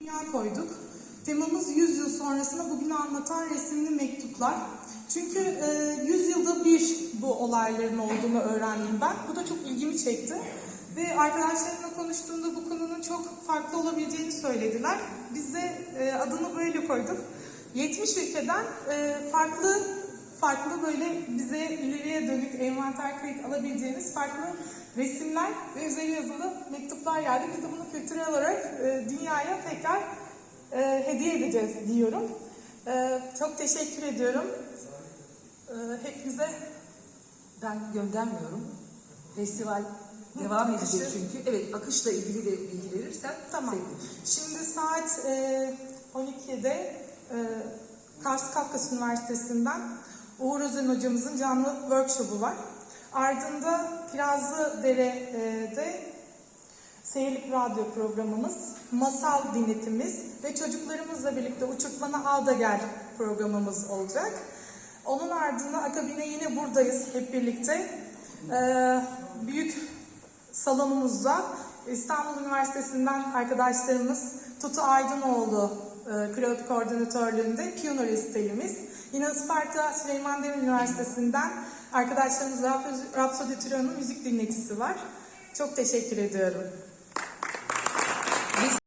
Dünya koyduk. Temamız 100 yıl sonrasında bugünü anlatan resimli mektuplar. Çünkü e, 100 yılda bir bu olayların olduğunu öğrendim ben. Bu da çok ilgimi çekti. Ve arkadaşlarımla konuştuğumda bu konunun çok farklı olabileceğini söylediler. Biz de e, adını böyle koyduk. 70 ülkeden e, farklı farklı böyle bize ileriye dönük envanter kayıt alabileceğiniz farklı resimler ve üzeri yazılı mektuplar geldi. Biz de bunu kültürel olarak e, dünyaya tekrar e, hediye edeceğiz diyorum. E, çok teşekkür ediyorum. E, hepinize Ben göndermiyorum. Festival devam akışı- edecek çünkü. Evet, akışla ilgili de bilgi verirsen Tamam. sevinirim. Şimdi saat e, 12'de e, Kars Kafkas Üniversitesi'nden Uğur Özen hocamızın canlı workshopu var. Ardında Kirazlıdere'de Seyirlik Radyo programımız, masal dinletimiz ve çocuklarımızla birlikte Uçurtmana Al da Gel programımız olacak. Onun ardından akabine yine buradayız hep birlikte. Ee, büyük salonumuzda İstanbul Üniversitesi'nden arkadaşlarımız Tutu Aydınoğlu e, Kreatif Koordinatörlüğünde Piyano Resitalimiz. Yine Isparta Süleyman Demirel Üniversitesi'nden arkadaşlarımız Rhapsody Tiro'nun müzik dinletisi var. Çok teşekkür ediyorum.